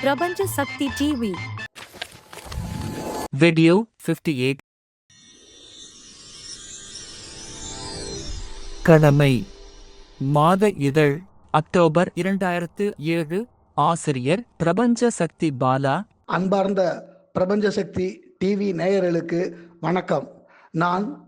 பிரபஞ்ச Sakthi TV Video 58 கடமை. மாத இதழ் அக்டோபர் இரண்டாயிரத்து ஏழு. ஆசிரியர் பிரபஞ்ச சக்தி பாலா. அன்பார்ந்த பிரபஞ்ச சக்தி டிவி நேயர்களுக்கு வணக்கம். நான்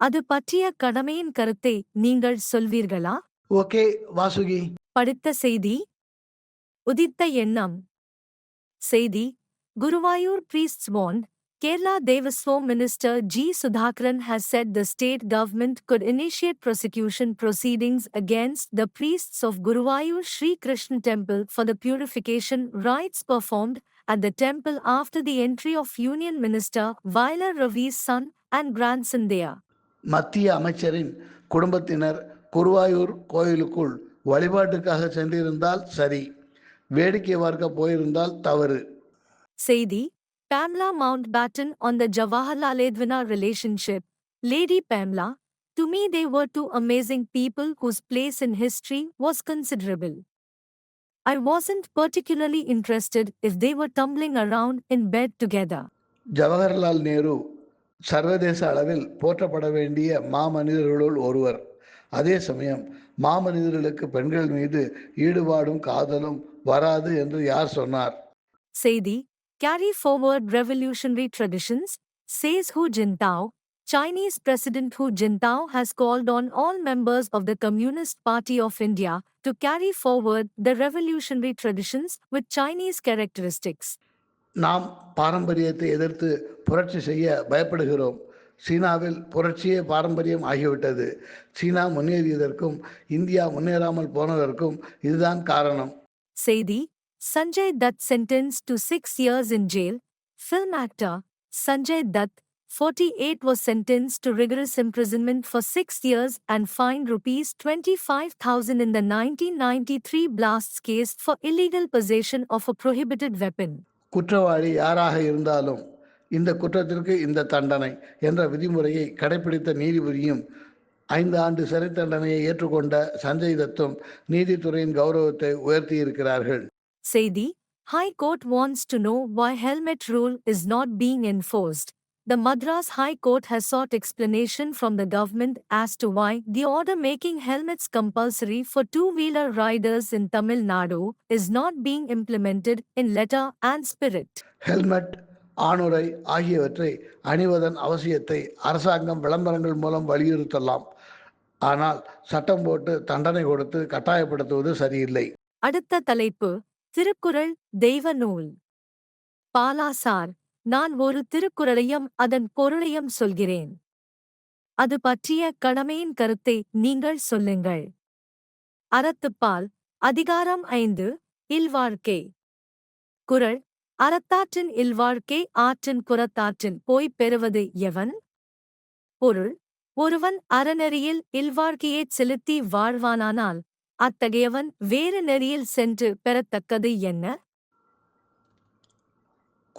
அது பற்றிய கடமையின் கருத்தை நீங்கள் சொல்வீர்களா ஓகே வாசுகி படித்த செய்தி உதித்த எண்ணம் செய்தி Guruvayur priests warned Kerala Devaswam Minister G. Sudhakaran has said the state government could initiate prosecution proceedings against the priests of Guruvayur Sri Krishna Temple for the purification rites performed at the temple after the entry of Union Minister Vailar Ravi's son and grandson there. மத்திய அமைச்சரின் குடும்பத்தினர் குருவாயூர் கோயிலுக்குள் வழிபாட்டுக்காக சென்றிருந்தால் சரி வேடிக்கை பார்க்க போயிருந்தால் தவறு Saidi, Pamela Mountbatten on the Jawaharlal Edvina relationship. Lady Pamela, to me they were two amazing people whose place in history was considerable. I wasn't particularly interested if they were tumbling around in bed together. Jawaharlal Nehru சர்வதேச அளவில் போற்றப்பட வேண்டிய மாமனிதர்களுள் ஒருவர் அதே சமயம் மாமனிதர்களுக்கு பெண்கள் மீது ஈடுபாடும் காதலும் வராது என்று யார் சொன்னார் Saidi, carry forward revolutionary traditions, says Hu Jintao. Chinese President Hu Jintao has called on all members of the Communist Party of India to carry forward the revolutionary traditions with Chinese characteristics. நாம் பாரம்பரியத்தை எதிர்த்து புரட்சி செய்ய பயப்படுகிறோம் சீனாவில் புரட்சியே பாரம்பரியம் ஆகிவிட்டது சீனா முன்னேறியதற்கும் India முன்னேறாமல் போனதற்கும் இதுதான் காரணம் செய்தி Sanjay Dutt sentence to six years in jail film actor Sanjay Dutt forty eight ஒரு sentence 48 was sentenced to rigorous imprisonment for six years and fined rupees 25,000 nineteen ninety three blast case for illegal possession of a prohibited weapon குற்றவாளி யாராக இருந்தாலும் இந்த குற்றத்திற்கு இந்த தண்டனை என்ற விதிமுறையை கடைபிடித்த நீதிபதியும் ஐந்து ஆண்டு சிறை தண்டனையை ஏற்றுக்கொண்ட சஞ்சய் தத்தும் நீதித்துறையின் கௌரவத்தை உயர்த்தியிருக்கிறார்கள் செய்தி high court wants to know why helmet rule is not being enforced. The Madras High Court has sought explanation from the government as to why the order making helmets compulsory for two-wheeler riders in Tamil Nadu is not being implemented in letter and spirit. Helmet ஆணுரை ஆகியவற்றை அணிவதன் அவசியத்தை அரசாங்கம் விளம்பரங்கள் மூலம் வலியுறுத்தலாம் ஆனால் சட்டம் போட்டு தண்டனை கொடுத்து கட்டாயப்படுத்துவது சரியில்லை அடுத்த தலைப்பு திருக்குறள் தெய்வ நூல் பாலாசார் நான் ஒரு திருக்குறளையும் அதன் பொருளையும் சொல்கிறேன். அது பற்றிய கடமையின் கருத்தை நீங்கள் சொல்லுங்கள். அறத்துப்பால் அதிகாரம் ஐந்து இல்வாழ்க்கை. குரல் அறத்தாற்றின் இல்வாழ்க்கை ஆற்றின் புறத்தாற்றின் போய்ப் பெறுவது எவன்? பொருள் ஒருவன் அறநெறியில் இல்வாழ்க்கையைச் செலுத்தி வாழ்வானானால் அத்தகையவன் வேறு நெறியில் சென்று பெறத்தக்கது என்ன?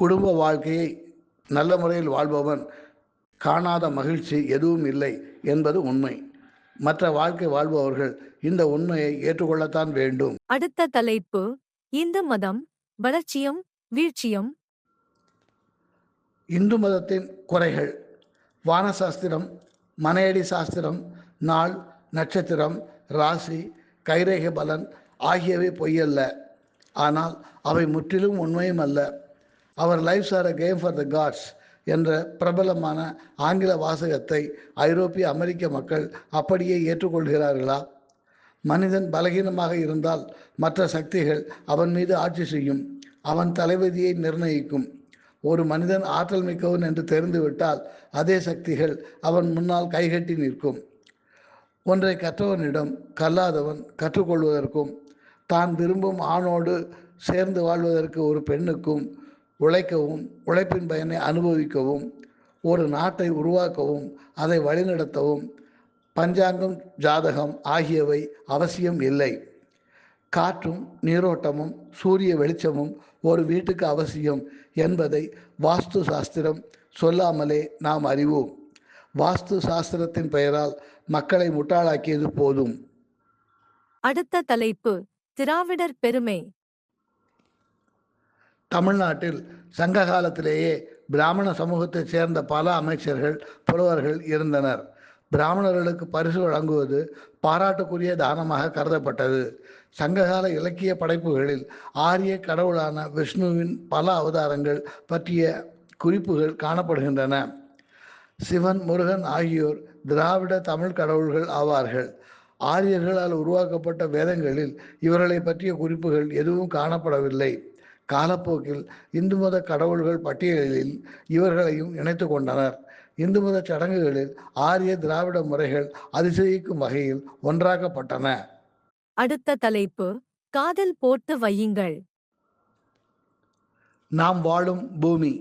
குடும்ப வாழ்க்கையை நல்ல முறையில் வாழ்பவன் காணாத மகிழ்ச்சி எதுவும் இல்லை என்பது உண்மை. மற்ற வாழ்க்கை வாழ்பவர்கள் இந்த உண்மையை ஏற்றுக்கொள்ளத்தான் வேண்டும். அடுத்த தலைப்பு இந்து மதம் வளர்ச்சியும் வீழ்ச்சியும். இந்து மதத்தின் குறைகள் வானசாஸ்திரம் மனையடி சாஸ்திரம் நாள் நட்சத்திரம் ராசி கைரேகை பலன் ஆகியவை பொய்யல்ல. ஆனால் அவை முற்றிலும் உண்மையும் அல்ல. அவர் lives are a game for the gods என்ற பிரபலமான ஆங்கில வாசகத்தை ஐரோப்பிய அமெரிக்க மக்கள் அப்படியே ஏற்றுக்கொள்கிறார்களா? மனிதன் பலகீனமாக இருந்தால் மற்ற சக்திகள் அவன் மீது ஆட்சி செய்யும் அவன் தலைவதியை நிர்ணயிக்கும். ஒரு மனிதன் ஆற்றல் மிக்கவன் என்று தெரிந்துவிட்டால் அதே சக்திகள் அவன் முன்னால் கைகட்டி நிற்கும். ஒன்றை கற்றவனிடம் கல்லாதவன் கற்றுக்கொள்வதற்கும் தான் விரும்பும் ஆணோடு சேர்ந்து வாழ்வதற்கு ஒரு பெண்ணுக்கும் உழைக்கவும் உழைப்பின் பயனை அனுபவிக்கவும் ஒரு நாட்டை உருவாக்கவும் அதை வழிநடத்தவும் பஞ்சாங்கம் ஜாதகம் ஆகியவை அவசியம் இல்லை. காற்றும் நீரோட்டமும் சூரிய வெளிச்சமும் ஒரு வீட்டுக்கு அவசியம் என்பதை வாஸ்து சாஸ்திரம் சொல்லாமலே நாம் அறிவோம். வாஸ்து சாஸ்திரத்தின் பெயரால் மக்களை முட்டாளாக்கியது போதும். அடுத்த தலைப்பு திராவிடர் பெருமை. தமிழ்நாட்டில் சங்க காலத்திலேயே பிராமண சமூகத்தைச் சேர்ந்த பல அமைச்சர்கள் புலவர்கள் இருந்தனர். பிராமணர்களுக்கு பரிசு வழங்குவது பாராட்டுக்குரிய தானமாக கருதப்பட்டது. சங்ககால இலக்கிய படைப்புகளில் ஆரிய கடவுளான விஷ்ணுவின் பல அவதாரங்கள் பற்றிய குறிப்புகள் காணப்படுகின்றன. சிவன் முருகன் ஆகியோர் திராவிட தமிழ் கடவுள்கள் ஆவார்கள். ஆரியர்களால் உருவாக்கப்பட்ட வேதங்களில் இவர்களை பற்றிய குறிப்புகள் எதுவும் காணப்படவில்லை. காலப்போக்கில் இந்து மத கடவுள்கள் பட்டியலில் இவர்களையும் இணைத்து கொண்டனர். இந்து மத சடங்குகளில் ஆரிய திராவிட முறைகள் அதிசயிக்கும் வகையில் ஒன்றாக்கப்பட்டன. அடுத்த தலைப்பு காதல் போட்டு வையுங்கள். நாம் வாழும் பூமி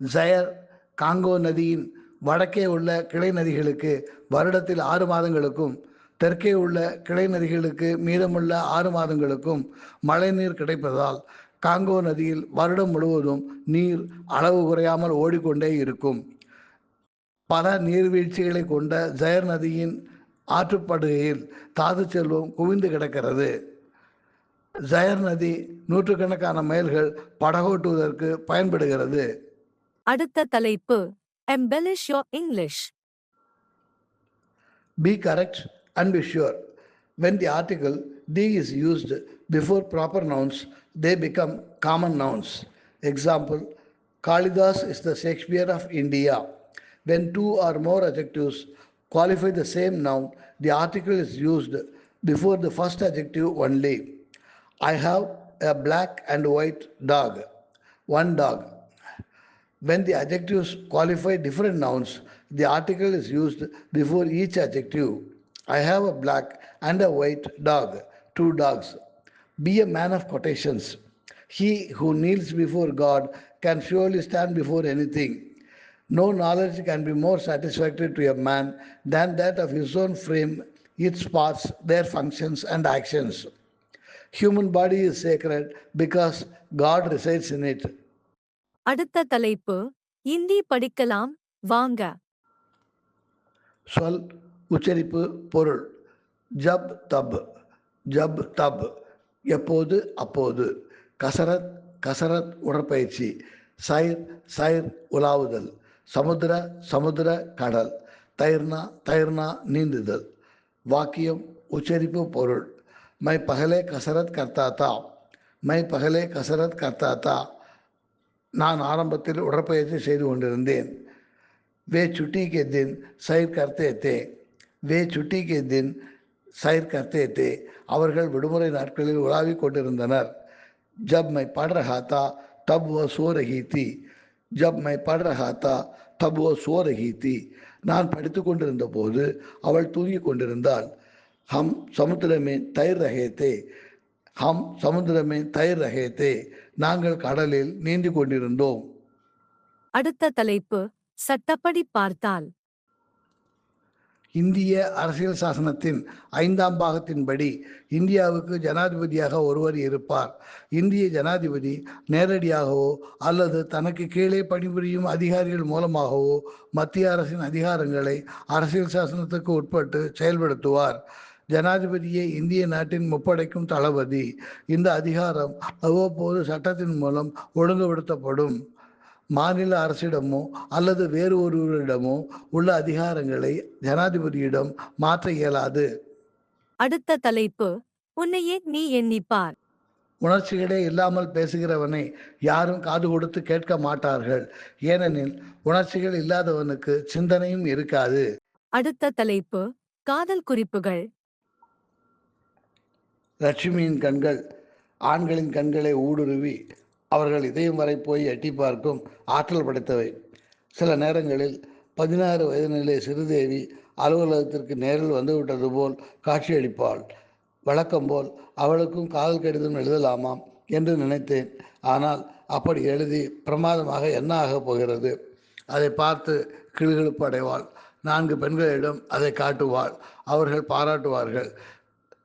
ஜயர் காங்கோ நதியின் வடக்கே உள்ள கிளை நதிகளுக்கு வருடத்தில் ஆறு மாதங்களுக்கும் தெற்கே உள்ள கிளை நதிகளுக்கு மீதமுள்ள ஆறு மாதங்களுக்கும் மழைநீர் கிடைப்பதால் காங்கோ நதியில் வருடம் முழுவதும் நீர் அளவு குறையாமல் ஓடிக்கொண்டே இருக்கும். பல நீர்வீழ்ச்சிகளை கொண்ட ஜயர் நதியின் ஆற்றுப்படுகையில் தாது செல்வம் குவிந்து கிடக்கிறது. ஜயர் நதி நூற்றுக்கணக்கான மைல்கள் படகோட்டுவதற்கு பயன்படுகிறது. அடுத்த தலைப்பு embellish your English. Be correct and be sure. When the article the is used before proper nouns, they become common nouns. Example Kalidas is the Shakespeare of India. When two or more adjectives qualify the same noun, the article is used before the first adjective only. I have a black and white dog. One dog. When the adjectives qualify different nouns, the article is used before each adjective. I have a black and a white dog, two dogs. Be a man of quotations. He who kneels before God can surely stand before anything. No knowledge can be more satisfactory to a man than that of his own frame, its parts, their functions and actions. Human body is sacred because God resides in it. அடுத்த தலைப்பு இந்தி படிக்கலாம் வாங்க சொல் உச்சரிப்பு பொருள் ஜப் தப் ஜப் தப் எப்போது அப்போது கசரத் கசரத் உடற்பயிற்சி சைர் சைர் உலாவுதல் சமுத்திர சமுத்திர கடல் தயிர்னா தயிர்னா நீந்துதல் வாக்கியம் உச்சரிப்பு பொருள் மை பகலே கசரத் கர்த்தாத்தா மை பகலே கசரத் கர்த்தாத்தா நான் ஆரம்பத்தில் உடற்பயிற்சி செய்து கொண்டிருந்தேன் वे छुट्टी के दिन सैर करते थे वे छुट्टी के दिन சயிர் கர்த்தே அவர்கள் விடுமுறை நாட்களில் உலாவிக் கொண்டிருந்தனர். ஜப் மை பட ரஹாத்தா தப் ஓ சோரஹீத்தி ஜப் மை பட ரஹாத்தா தப் ஓ சோரஹீத்தி நான் படித்து கொண்டிருந்த போது அவள் தூங்கி கொண்டிருந்தாள். ஹம் சமுத்திரமே தயிர் ரகேத்தே ஹம் சமுத்திரமே தயிர் ரகேத்தே நாங்கள் கடலில் நீந்தி கொண்டிருந்தோம். அடுத்த தலைப்பு சட்டப்படி பார்த்தால். இந்திய அரசியல் சாசனத்தின் ஐந்தாம் பாகத்தின்படி இந்தியாவுக்கு ஜனாதிபதியாக ஒருவர் இருப்பார். இந்திய ஜனாதிபதி நேரடியாகவோ அல்லது தனக்கு கீழே பணிபுரியும் அதிகாரிகள் மூலமாகவோ மத்திய அரசின் அதிகாரங்களை அரசியல் சாசனத்துக்கு உட்பட்டு செயல்படுத்துவார். ஜனாதிபதியே இந்திய நாட்டின் முப்படைக்கும் தளபதி. இந்த அதிகாரம் அவ்வப்போது சட்டத்தின் மூலம் ஒழுங்குபடுத்தப்படும். மாநில அரசிடமோ அல்லது வேறு ஒருவரிடமோ உள்ள அதிகாரங்களை ஜனாதிபதியிடம் மாற்ற இயலாது. அடுத்த தலைப்பு உன்னையே நீ எண்ணிப்பார்? உணர்ச்சிகளே இல்லாமல் பேசுகிறவனை யாரும் காது கொடுத்து கேட்க மாட்டார்கள். ஏனெனில் உணர்ச்சிகள் இல்லாதவனுக்கு சிந்தனையும் இருக்காது. அடுத்த தலைப்பு காதல் குறிப்புகள். லட்சுமியின் கண்கள் ஆண்களின் கண்களை ஊடுருவி அவர்கள் இதயம் வரை போய் எட்டி பார்க்கும் ஆற்றல் படைத்தவை. சில நேரங்களில் பதினாறு வயதினிலே சிறுதேவி அலுவலகத்திற்கு நேரில் வந்துவிட்டது போல் காட்சியளிப்பாள். வழக்கம் போல் அவளுக்கும் காதல் கடிதம் எழுதலாமாம் என்று நினைத்தேன். ஆனால் அப்படி எழுதி பிரமாதமாக என்ன ஆகப் போகிறது? அதை பார்த்து கிளுகிழுப்பு அடைவாள். நான்கு பெண்களிடம் அதை காட்டுவாள். அவர்கள் பாராட்டுவார்கள்.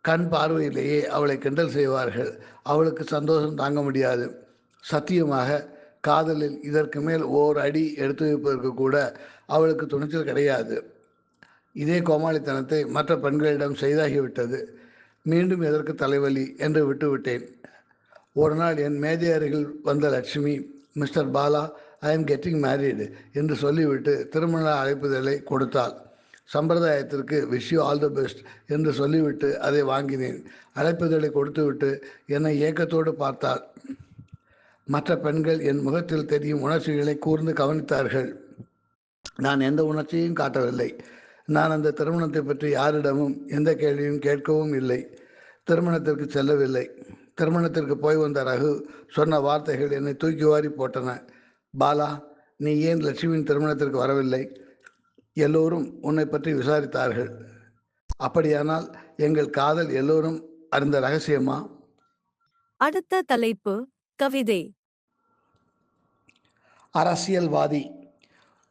கண் பார்வையிலேயே அவளை கிண்டல் செய்வார்கள். அவளுக்கு சந்தோஷம் தாங்க முடியாது. சத்தியமாக காதலில் இதற்கு மேல் ஓர் அடி எடுத்து வைப்பதற்கு கூட அவளுக்கு துணிச்சல் கிடையாது. இதே கோமாளித்தனத்தை மற்ற பெண்களிடம் செய்தாகிவிட்டது. மீண்டும் எதற்கு தலைவலி என்று விட்டுவிட்டேன். ஒரு நாள் என் மேஜை அருகில் வந்த Lakshmi mister Bala I am getting married என்று சொல்லிவிட்டு திருமண அழைப்புதலை கொடுத்தாள். சம்பிரதாயத்திற்கு wish you all the best என்று சொல்லிவிட்டு அதை வாங்கினேன். அழைப்புதலை கொடுத்துவிட்டு என்னை ஏக்கத்தோடு பார்த்தாள். மற்ற பெண்கள் என் முகத்தில் தெரியும் உணர்ச்சிகளை கூர்ந்து கவனித்தார்கள். நான் எந்த உணர்ச்சியையும் காட்டவில்லை. நான் அந்த திருமணத்தை பற்றி யாரிடமும் எந்த கேள்வியும் கேட்கவும் இல்லை. திருமணத்திற்கு செல்லவில்லை. திருமணத்திற்கு போய் வந்த ரகு சொன்ன வார்த்தைகள் என்னை தூக்கி வாரி போட்டன. பாலா நீ ஏன் லட்சுமியின் திருமணத்திற்கு வரவில்லை? எல்லோரும் உன்னை பற்றி விசாரித்தார்கள். அப்படியானால் எங்கள் காதல் எல்லோரும் அறிந்த ரகசியமா? அடுத்த தலைப்பு கவிதை. அரசியல்வாதி.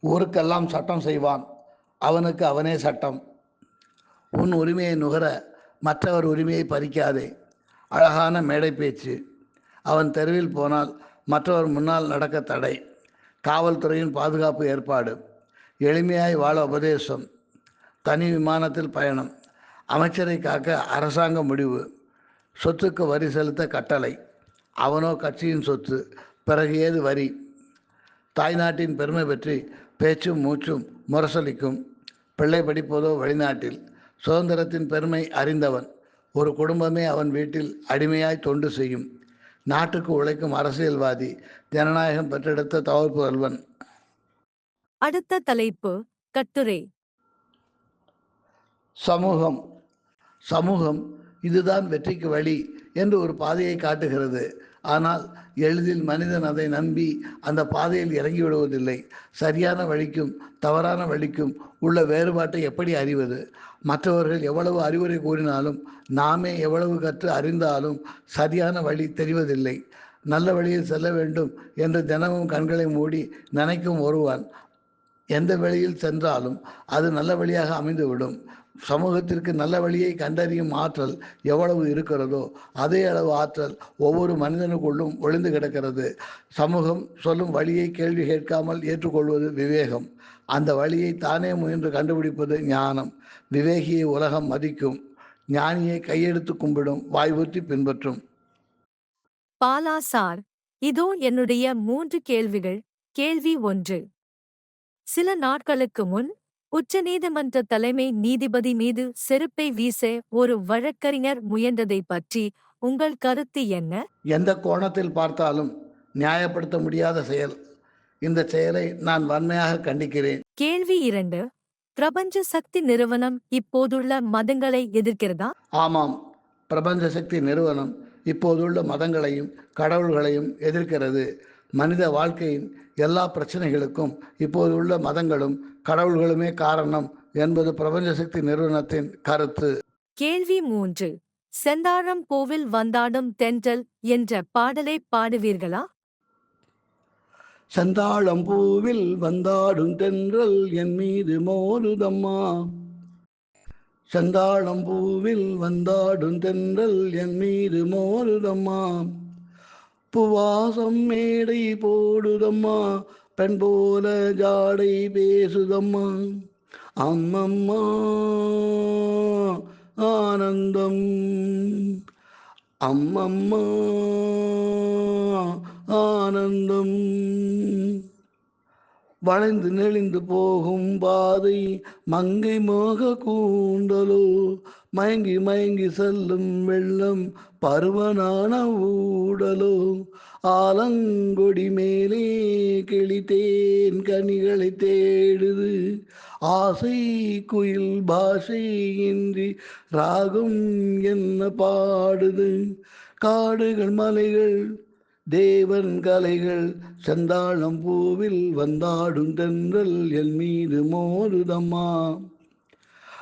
ஊருக்கெல்லாம் சட்டம் செய்வான். அவனுக்கு அவனே சட்டம். உன் உரிமையை நுகர மற்றவர் உரிமையை பறிக்காதே. அழகான மேடை பேச்சு. அவன் தெருவில் போனால் மற்றவர் முன்னால் நடக்க தடை. காவல்துறையின் பாதுகாப்பு ஏற்பாடு. எளிமையாய் வாழ உபதேசம். தனி விமானத்தில் பயணம். அமைச்சரை காக்க அரசாங்க முடிவு. சொத்துக்கு வரி செலுத்த கட்டளை. அவனோ கட்சியின் சொத்து பிறகு ஏது வரி? தாய்நாட்டின் பெருமை பற்றி பேச்சும் மூச்சும் முரசலிக்கும். பிள்ளை படிப்பதோ வெளிநாட்டில். சுதந்திரத்தின் பெருமை அறிந்தவன். ஒரு குடும்பமே அவன் வீட்டில் அடிமையாய் தொண்டு செய்யும். நாட்டுக்கு உழைக்கும் அரசியல்வாதி ஜனநாயகம் பெற்றெடுத்த தவறுபுதல்வன் அடுத்த தலைப்பு கட்டுரை. சமூகம். சமூகம் இதுதான் வெற்றிக்கு வழி என்று ஒரு பாதையை காட்டுகிறது. ஆனால் எளிதில் மனிதன் அதை நம்பி அந்த பாதையில் இறங்கி விடுவதில்லை சரியான வழிக்கும் தவறான வழிக்கும் உள்ள வேறுபாட்டை எப்படி அறிவது? மற்றவர்கள் எவ்வளவு அறிவுரை கூறினாலும் நாமே எவ்வளவு கற்று அறிந்தாலும் சரியான வழி தெரிவதில்லை. நல்ல வழியில் செல்ல வேண்டும் என்று தினமும் கண்களை மூடி நினைக்கும் ஒருவன் எந்த வழியில் சென்றாலும் அது நல்ல வழியாக அமைந்துவிடும். சமூகத்திற்கு நல்ல வழியை கண்டறியும் ஆற்றல் எவ்வளவு இருக்கிறதோ அதே அளவு ஆற்றல் ஒவ்வொரு மனிதனுக்குள்ளும் ஒளிந்து கிடக்கிறது. சமூகம் சொல்லும் வழியை கேள்வி கேட்காமல் ஏற்றுக்கொள்வது விவேகம். அந்த வழியை தானே முயன்று கண்டுபிடிப்பது ஞானம். விவேகியை உலகம் மதிக்கும். ஞானியை கையெடுத்து கும்பிடும். வாய்வூற்றி பின்பற்றும். பாலா சார் இதோ என்னுடைய மூன்று கேள்விகள். கேள்வி ஒன்று. சில நாட்களுக்கு முன் உச்சநீதிமன்ற தலைமை நீதிபதி மீது செருப்பை வீச ஒரு வழக்கறிஞர் முயன்றதை பற்றி உங்கள் கருத்து என்ன? எந்த கோணத்தில் பார்த்தாலும் நியாயப்படுத்த முடியாத செயல். இந்த செயலை நான் வன்மையாக கண்டிக்கிறேன். கேள்வி இரண்டு. பிரபஞ்ச சக்தி நிறுவனம் இப்போதுள்ள மதங்களை எதிர்க்கிறதா? ஆமாம். பிரபஞ்ச சக்தி நிறுவனம் இப்போதுள்ள மதங்களையும் கடவுள்களையும் எதிர்க்கிறது. மனித வாழ்க்கையின் எல்லா பிரச்சனைகளுக்கும் இப்போதுள்ள மதங்களும் கடவுள்களுமே காரணம் என்பது பிரபஞ்ச சக்தி நிறுவனத்தின் கருத்து. கேள்வி மூன்று. செந்தாழம் பூவில் வந்தாடும் தென்றல் என்ற பாடலை பாடுவீர்களா? செந்தாழம்பூவில் வந்தாடும் தென்றல் என் மீது மோதுதம்மா. செந்தாழம்பூவில் வந்தாடும் தென்றல் என் மீது மோதுதம்மா. புவாசம் மேடை போடுதம்மா பெண் போல ஜாடை பேசுதம்மா. அம்மம்மா ஆனந்தம். அம்மம்மா ஆனந்தம். வளைந்து நெளிந்து போகும் பாதை மங்கை மோக கூண்டலோ மயங்கி மயங்கி செல்லும் வெள்ளம் பருவனான ஊடலோ. ஆலங்கொடி மேலே கிளித்தேன் கனிகளை தேடுது. ஆசை குயில் பாஷை இன்றி ராகம் என்ன பாடுது. காடுகள் மலைகள் தேவன் கலைகள் செந்தாழம் பூவில் வந்தாடும் தென்றல் என் மீது மோதுதம்மா.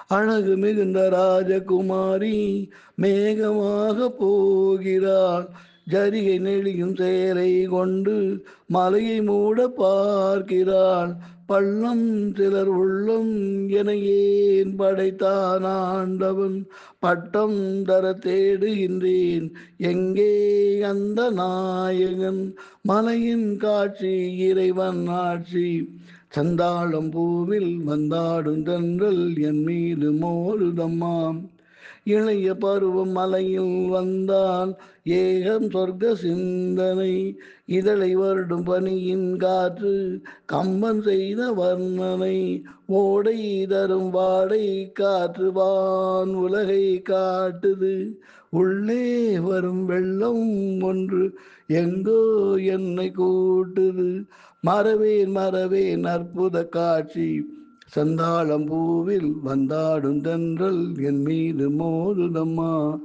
அழகு மிகுந்த ராஜகுமாரி மேகமாக போகிறாள். ஜரிகை நெளியும் சேலை கொண்டு மலையை மூட பார்க்கிறாள். பள்ளம் சிலர் உள்ளம் என ஏன் படைத்தான் ஆண்டவன்? பட்டம் தர தேடுகின்றேன். எங்கே அந்த நாயகன்? மலையின் காட்சி இறைவன் ஆட்சி. சந்தாளம் பூவில் வந்தாடும் தென்றல் என் மீது மோருதம்மாம் இளைய பருவம் மலையில் வந்தான் ஏகம் சொர்க்க சிந்தனை. இதழை வருடும் பனியின் காற்று கம்பன் செய்த வர்ணனை ஓடை தரும் வாடை காற்று வான் உலகை காட்டுது. உள்ளே வரும் வெள்ளம் ஒன்று எங்கோ என்னை கூட்டுது. மறவேன் மறவேன் அற்புத காட்சி. சந்தாளம் பூவில் வந்தாடும் தென்றல் என் மீது மோதுதம்மா.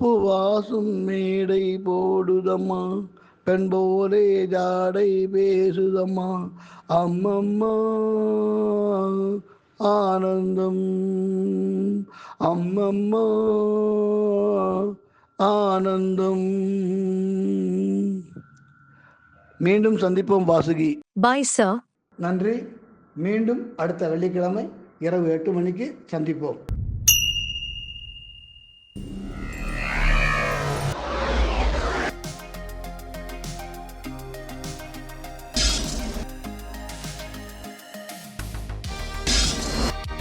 பூவாசும் மேடை போடுதம்மா. பெண் போலே ஜாடை பேசுதம்மா. அம்மம்மா ஆனந்தம். அம்மம்மா ஆனந்தம். மீண்டும் சந்திப்போம் வாசுகி. Bye, sir. நன்றி. மீண்டும் அடுத்த வெள்ளிக்கிழமை இரவு எட்டு மணிக்கு சந்திப்போம்.